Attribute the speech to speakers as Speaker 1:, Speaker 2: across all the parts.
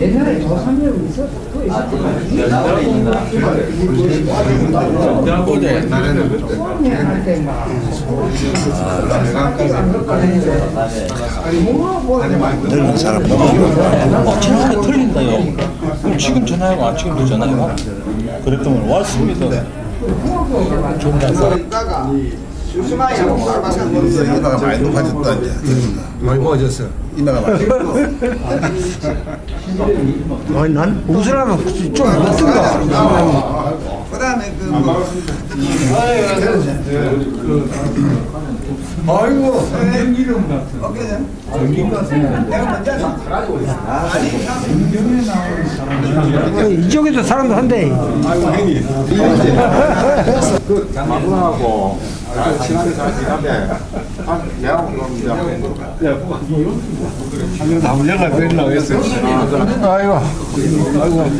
Speaker 1: 옛날에 저 삼겹이 있었어. 또
Speaker 2: 어제 옛날에는
Speaker 1: 할때 막.
Speaker 2: 늙은 사람 어, 전화가 틀린다요. 그럼 지금 전화해봐. 아, 지금도 전화해봐. 그랬더니 왔습니다.
Speaker 3: 그래서 이마가 많이 높아졌다 이제
Speaker 4: 많이 모아졌어.
Speaker 3: 이마가 많이
Speaker 4: 아니 난 웃으라면 좀 웃든가.
Speaker 5: 그다음에 그뭐
Speaker 4: 아이고.
Speaker 5: 어깨는 내가 먼저 아니
Speaker 4: 이쪽에도 사람도 한대.
Speaker 3: 마구하고 시간이 잘 지나면 한 내가 그럽니다
Speaker 4: 다 물려가 그랬나 했어요. 아이고. 아이고.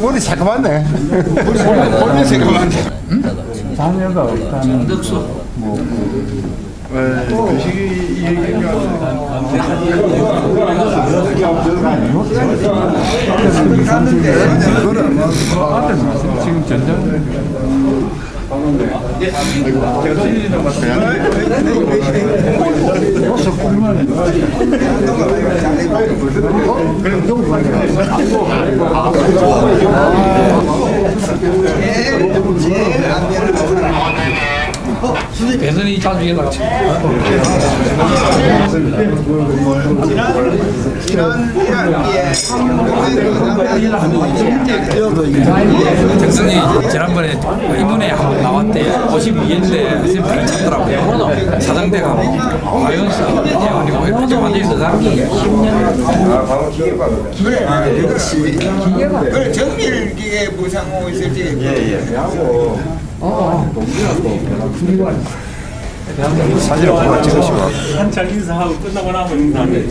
Speaker 4: 머리 새까맣네. 머리 새까맣네.
Speaker 1: 자녀가 없다는 지금 전쟁
Speaker 5: 안면을
Speaker 6: 배선이 자주 연락 쳐.
Speaker 5: 지난 1학기에
Speaker 6: 정선이 지난번에 한번 나왔대. 52인데 선생님 잘 찾더라고요. 사장대가 아연사 대원이고 좀 완전히 그 사람이
Speaker 5: 그 정밀 기계 부상호 있을 때
Speaker 4: 사진 한번 찍으시고.
Speaker 7: 한창 인사하고 끝나고 나면 인사하는데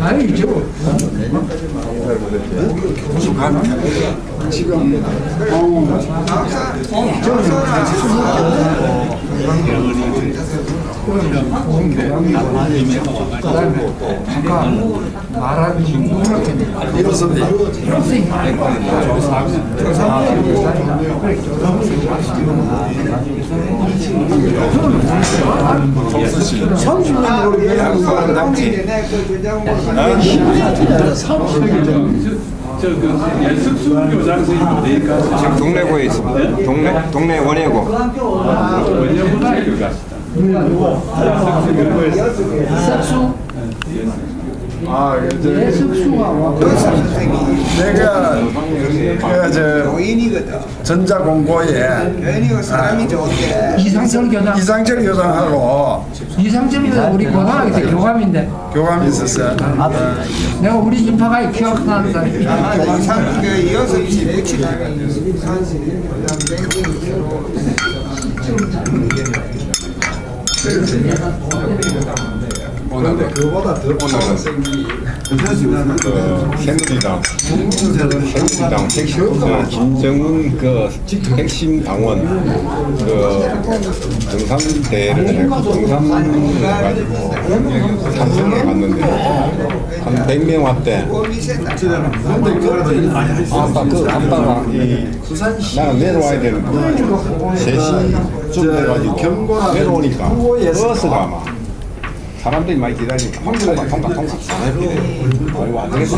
Speaker 1: 아니죠. 아까 말한 누구렇게 교수님
Speaker 7: 저그 연습수 교장 선생님 되니까
Speaker 3: 지금 동래구에 있습니다. 동래, 동래 원예고.
Speaker 7: 원래보다 가시다.
Speaker 1: 아내 숙수가 와.
Speaker 3: 내가 그저
Speaker 5: 노인이거든.
Speaker 3: 전자공고에
Speaker 5: 괜히 사람이 좋은데.
Speaker 1: 이상철 교장.
Speaker 3: 이상철 교장하고
Speaker 1: 이상철 교장 우리 고등학교 때 교감인데.
Speaker 3: 교감이 있었어요.
Speaker 1: 내가 우리 인파가 기억나는 사람이.
Speaker 5: 아마 이상 그 이어서 이 붙이
Speaker 3: 오늘은 그보다 더 오늘은 그 새누리당 새누리당 핵심 그 김정은 그 핵심 당원 그 정상대를 해고 정상 가지고 삼성에 갔는데 한 100명 왔대. 아빠 그 아빠가 이 나는 내려와야 되는데 3시쯤 돼가지고 내려오니까 버스가 아마 사람들이 많이 기다리니까 막 통과 통과. 통과 아이고 안 되겠어